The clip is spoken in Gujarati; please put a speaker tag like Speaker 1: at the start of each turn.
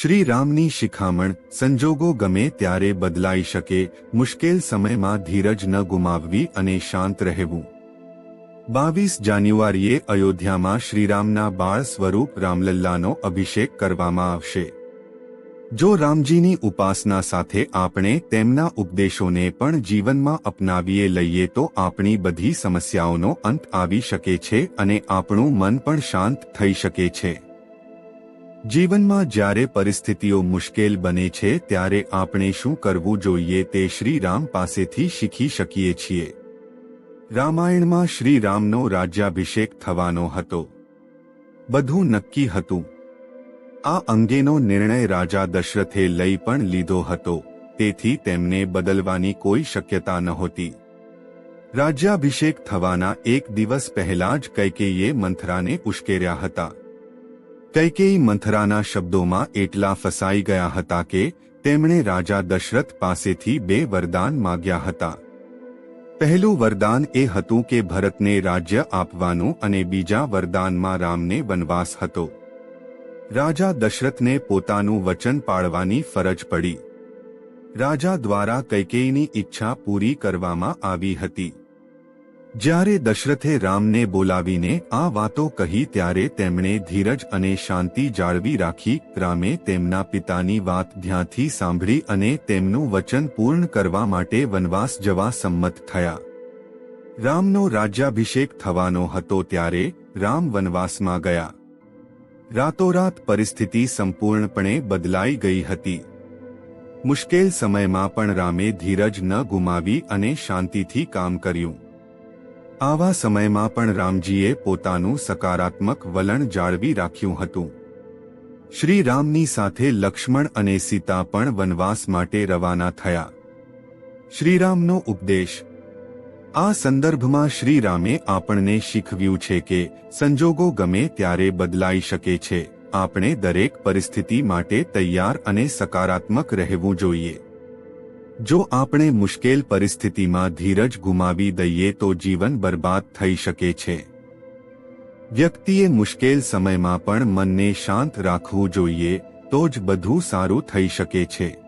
Speaker 1: શ્રી રામની શિખામણ સંજોગો ગમે ત્યારે બદલાઈ શકે, મુશ્કેલ સમયમાં ધીરજ ન ગુમાવવી અને શાંત રહેવું. બાવીસ જાન્યુઆરીએ અયોધ્યામાં શ્રીરામના બાળ સ્વરૂપ રામલલ્લાનો અભિષેક કરવામાં આવશે. જો રામજીની ઉપાસના સાથે આપણે તેમના ઉપદેશોને પણ જીવનમાં અપનાવીએ લઈએ તો આપણી બધી સમસ્યાઓનો અંત આવી શકે છે અને આપણું મન પણ શાંત થઈ શકે છે. જીવનમાં જ્યારે પરિસ્થિતિઓ મુશ્કેલ બને છે ત્યારે આપણે શું કરવું જોઈએ તે શ્રી રામ પાસેથી શીખી શકીએ છીએ. રામાયણમાં શ્રી રામનો રાજ્યાભિષેક થવાનો હતો. બધું નક્કી હતું. આ અંગેનો નિર્ણય રાજા દશરથે લઈ પણ લીધો હતો, તેથી તેમને બદલવાની કોઈ શક્યતા નહોતી. રાજ્યાભિષેક થવાના એક દિવસ પહેલા જ કૈકેયે મંથરાને ઉશ્કેર્યા હતા. કૈકેયી મંથરાના શબ્દોમાં એટલા ફસાઈ ગયા હતા કે તેમણે રાજા દશરથ પાસેથી બે વરદાન માગ્યા હતા. પહેલું વરદાન એ હતું કે ભરતને રાજ્ય આપવાનું અને બીજા વરદાનમાં રામને વનવાસ હતો. રાજા દશરથને પોતાનું વચન પાળવાની ફરજ પડી. રાજા દ્વારા કૈકેયીની ઈચ્છા પૂરી કરવામાં આવી હતી. જ્યારે દશરથે રામને બોલાવીને આ વાતો કહી ત્યારે તેમણે ધીરજ અને શાંતિ જાળવી રાખી, રામે તેમના પિતાની વાત ધ્યાનથી સાંભળી અને તેમનું વચન પૂર્ણ કરવા માટે વનવાસ જવા સંમત થયા. રામનો રાજ્યાભિષેક થવાનો હતો ત્યારે રામ વનવાસમાં ગયા. રાતોરાત પરિસ્થિતિ સંપૂર્ણપણે બદલાઈ ગઈ હતી. મુશ્કેલ સમયમાં પણ રામે ધીરજ ન ગુમાવી અને શાંતિથી કામ કર્યું. આવા સમયમાં પણ રામજીએ પોતાનું સકારાત્મક વલણ જાળવી રાખ્યું હતું. શ્રી રામની સાથે લક્ષ્મણ અને સીતા પણ વનવાસ માટે રવાના થયા. શ્રીરામનો ઉપદેશ. આ સંદર્ભમાં શ્રીરામે આપણને શીખવ્યું છે કે સંજોગો ગમે ત્યારે બદલાઈ શકે છે. આપણે દરેક પરિસ્થિતિ માટે તૈયાર અને સકારાત્મક રહેવું જોઈએ. જો આપણે મુશ્કેલ પરિસ્થિતિમાં ધીરજ ગુમાવી દઈએ તો જીવન બરબાદ થઈ શકે છે. વ્યક્તિએ મુશ્કેલ સમયમાં પણ મનને શાંત રાખવું જોઈએ, તો જ બધું સારું થઈ શકે છે.